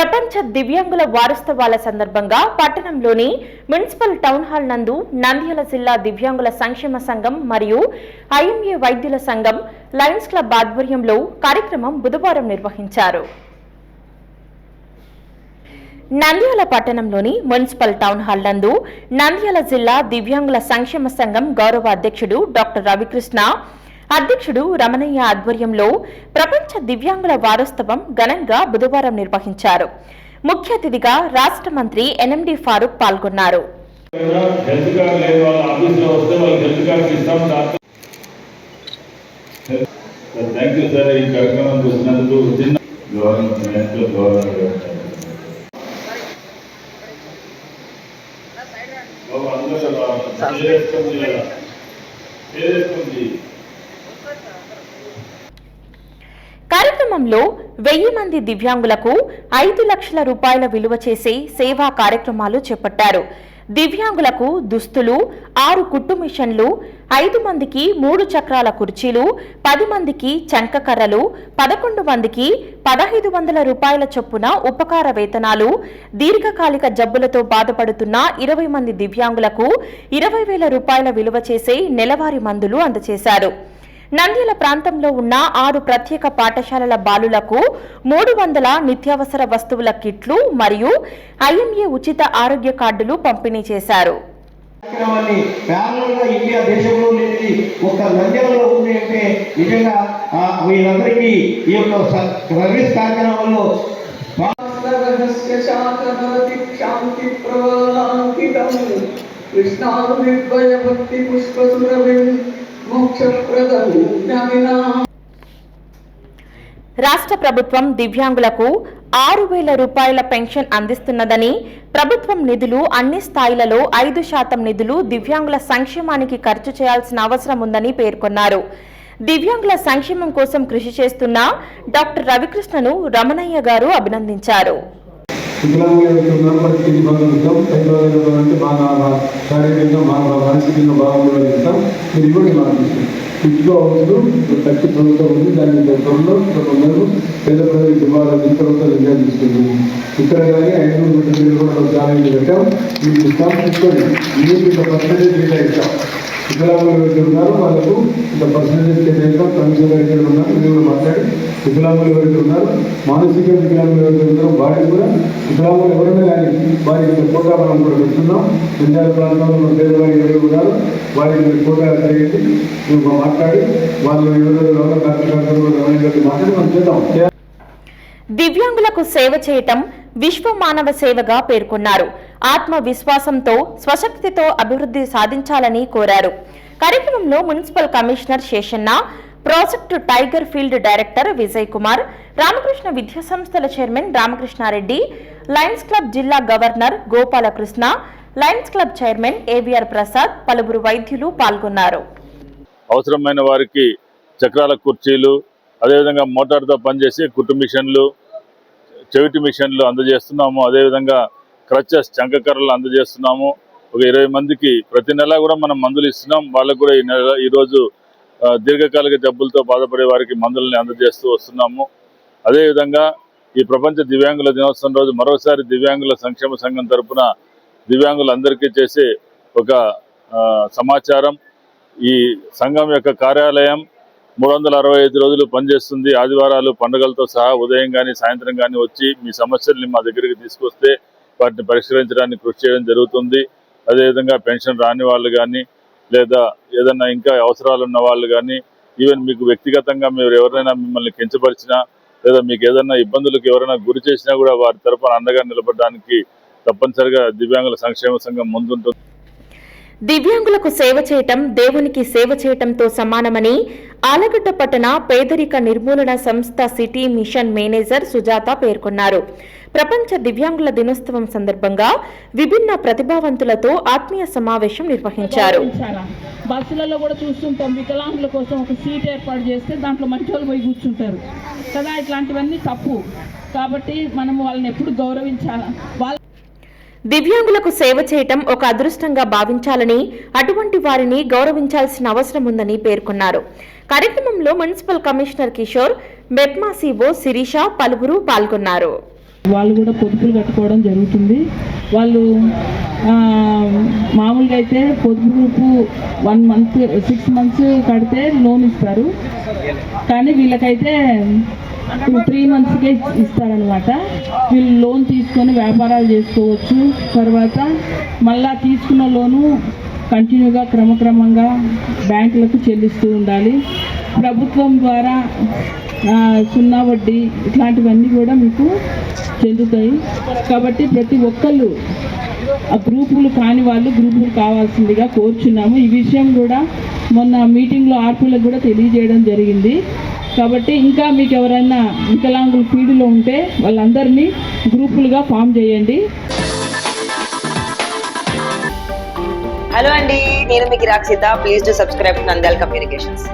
ప్రపంచ దివ్యాంగుల వారోత్సవాల సందర్భంగా పట్టణంలోని మున్సిపల్ టౌన్ హాల్ నందు నంద్యాల జిల్లా దివ్యాంగుల సంక్షేమ సంఘం మరియు ఐఎంఏ వైద్యుల సంఘం లయన్స్ క్లబ్ ఆధ్వర్యంలో కార్యక్రమం బుధవారం నిర్వహించారు. నంద్యాల పట్టణంలోని మున్సిపల్ టౌన్ హాల్ నందు నంద్యాల జిల్లా దివ్యాంగుల సంక్షేమ సంఘం గౌరవ అధ్యక్షుడు డాక్టర్ రవికృష్ణ అధ్యక్షుడు రమణయ్య ఆధ్వర్యంలో ప్రపంచ దివ్యాంగుల వారోత్సవం ఘనంగా బుధవారం నిర్వహించారు ముఖ్య అతిథిగా రాష్ట్ర మంత్రి ఎన్ఎండి ఫారూక్ పాల్గొన్నారు హెల్త్ కార్యక్రమంలో వెయ్యి మంది దివ్యాంగులకు ఐదు లక్షల రూపాయల విలువ చేసే సేవా కార్యక్రమాలు చేపట్టారు. దివ్యాంగులకు దుస్తులు ఆరు కుట్టు మిషన్లు ఐదు మందికి మూడు చక్రాల కుర్చీలు పది మందికి చంకకర్రలు పదకొండు మందికి పదహైదు వందల రూపాయల చొప్పున ఉపకార వేతనాలు దీర్ఘకాలిక జబ్బులతో బాధపడుతున్న ఇరవై మంది దివ్యాంగులకు ఇరవై వేల రూపాయల విలువ చేసే నెలవారీ మందులు అందజేశారు. నంద్యాల ప్రాంతంలో ఉన్న ఆరు ప్రత్యేక పాఠశాలల బాలులకు మూడు వందల నిత్యావసర వస్తువుల కిట్లు మరియు ఐఎంఏ ఉచిత ఆరోగ్య కార్డులు పంపిణీ చేశారు. రాష్ట్ర ప్రభుత్వం దివ్యాంగులకు ఆరు వేల రూపాయల పెన్షన్ అందిస్తున్నదని ప్రభుత్వం నిధులు అన్ని స్థాయిలలో ఐదు శాతం నిధులు దివ్యాంగుల సంక్షేమానికి ఖర్చు చేయాల్సిన అవసరం ఉందని పేర్కొన్నారు. దివ్యాంగుల సంక్షేమం కోసం కృషి చేస్తున్న డాక్టర్ రవికృష్ణను రమణయ్య గారు అభినందించారు. ఇది కూడా మాకు ఇంట్లో అవసరం ఖర్చు ప్రభుత్వం ఉంది దాని త్వరలో కొందరు పేద ప్రజలకు ఇవ్వాలని ప్రభుత్వం నిర్ణయం తీసుకుంది. ఇక్కడ కానీ ఐదు వందల మీరు కూడా ఒక ఛాలెంజ్ పెట్టాం. మీకు ఇస్తాం తీసుకొని మీకు ఇంత పర్సంటేజ్ మీద ఇస్తాం వికలాంగులు ఎవరైతే వాళ్ళకు ఇంత పర్సెంటేజ్ కేటాయిస్తాం కమిషన్ ఎవరైతే ఉన్నారు. మీరు మాట్లాడి వికలాంగులు ఎవరైతే ఉన్నారు మానసిక వికలాంగులు ఎవరైతే ఉన్నారో వారికి కూడా వికలాంగులు ఎవరైనా కానీ వారికి ఇంత కోటా మనం కూడా పెడుతున్నాం. నంద్యాల ప్రాంతంలో పేదవారు పేదవాళ్ళు ఎవరు ఉన్నారు వారికి కోటా చేయండి. మేము మాట్లాడి వాళ్ళు ఎవరెవరు ఎవరో కార్యకర్తలు మాట్లాడి మనం చేద్దాం. దివ్యాంగులకు సేవ చేయటం విశ్వ మానవ సేవగా పేర్కొన్నారు. ఆత్మవిశ్వాసంతో స్వశక్తితో అభివృద్ధి సాధించాలని కోరారు. కార్యక్రమంలో municipal commissioner Seshanna project tiger field director Vijay Kumar Ramakrishna విద్యా సంస్థల చైర్మన్ రామకృష్ణారెడ్డి లయన్స్ క్లబ్ జిల్లా governor Gopalakrishna Lions Club chairman AVR Prasad పలువురు వైద్యులు పాల్గొన్నారు. అవసరమైన వారికి చక్రాల కుర్చీలు అదేవిధంగా మోటార్తో పనిచేసే కుట్టు మిషన్లు చెవిటి మిషన్లు అందజేస్తున్నాము. అదేవిధంగా క్రచెస్ చంకకర్రలు అందజేస్తున్నాము. ఒక ఇరవై మందికి ప్రతి నెల కూడా మనం మందులు ఇస్తున్నాం. వాళ్ళకు కూడా ఈ నెల ఈరోజు దీర్ఘకాలిక జబ్బులతో బాధపడే వారికి మందులని అందజేస్తూ వస్తున్నాము. అదేవిధంగా ఈ ప్రపంచ దివ్యాంగుల దినోత్సవం రోజు మరోసారి దివ్యాంగుల సంక్షేమ సంఘం తరపున దివ్యాంగులందరికీ చేసే ఒక సమాచారం. ఈ సంఘం యొక్క కార్యాలయం మూడు వందల అరవై ఐదు రోజులు పనిచేస్తుంది. ఆదివారాలు పండుగలతో సహా ఉదయం కానీ సాయంత్రం కానీ వచ్చి మీ సమస్యల్ని మా దగ్గరికి తీసుకొస్తే వాటిని పరిష్కరించడానికి కృషి చేయడం జరుగుతుంది. అదేవిధంగా పెన్షన్ రాని వాళ్ళు కానీ లేదా ఏదైనా ఇంకా అవసరాలు ఉన్న వాళ్ళు కానీ ఈవెన్ మీకు వ్యక్తిగతంగా మీరు ఎవరైనా మిమ్మల్ని కించపరిచినా లేదా మీకు ఏదైనా ఇబ్బందులకు ఎవరైనా గురి చేసినా కూడా వారి తరపున అండగా నిలబడడానికి తప్పనిసరిగా దివ్యాంగుల సంక్షేమ సంఘం ముందుంటుంది. దివ్యాంగులకు సేవ చేయటం దేవునికి సేవ చేయటంతో సమానమని ఆలగడ్డ పట్టణ పేదరిక నిర్మూలన సంస్థ సిటీ మిషన్ మేనేజర్ సుజాత పేర్కొన్నారు. ప్రపంచ దివ్యాంగుల దినోత్సవం సందర్భంగా విభిన్న ప్రతిభావంతులతో ఆత్మీయ సమావేశం నిర్వహించారు. బస్సులలో కూడా చూస్తుంటాం వికలాంగుల కోసం ఒక సీట్ ఏర్పాటు చేస్తే దాంట్లో మంచి వాళ్ళు పోయి కూర్చుంటారు. కదా ఇట్లాంటివన్నీ తప్పు. కాబట్టి మనం వాళ్ళని ఎప్పుడు గౌరవించాలి? వాళ్ళ దివ్యాంగులకు సేవ చేయటం ఒక అదృష్టంగా భావించాలని అటువంటి వారిని గౌరవించాల్సిన అవసరం ఉందని పేర్కొన్నారు. కార్యక్రమంలో municipal commissioner Kishore MEPMA CO Sirisha పలువురు పాల్గొన్నారు. వాళ్ళు కూడా పొదుపులు కట్టుకోవడం జరుగుతుంది. వాళ్ళు మామూలుగా అయితే పొదుపు group one month six months కడితే లోన్ ఇస్తారు. కానీ వీళ్ళకైతే త్రీ మంత్స్కే ఇస్తారనమాట వీళ్ళు లోన్ తీసుకొని వ్యాపారాలు చేసుకోవచ్చు. తర్వాత మళ్ళా తీసుకున్న లోను కంటిన్యూగా క్రమక్రమంగా బ్యాంకులకు చెల్లిస్తూ ఉండాలి. ప్రభుత్వం ద్వారా సున్నా వడ్డీ ఇట్లాంటివన్నీ కూడా మీకు చెందుతాయి. కాబట్టి ప్రతి ఒక్కళ్ళు ఆ గ్రూపులు కాని వాళ్ళు గ్రూపులు కావాల్సిందిగా కోరుచున్నాము. ఈ విషయం కూడా మొన్న మీటింగ్లో ఆర్పీలకు కూడా తెలియజేయడం జరిగింది. కాబట్టి ఇంకా మీకు ఎవరైనా వికలాంగుల ఫీల్డ్లో ఉంటే వాళ్ళందరినీ గ్రూపులుగా ఫామ్ చేయండి. హలో అండి నేను మీకు Rakshita please to subscribe Nandal communications.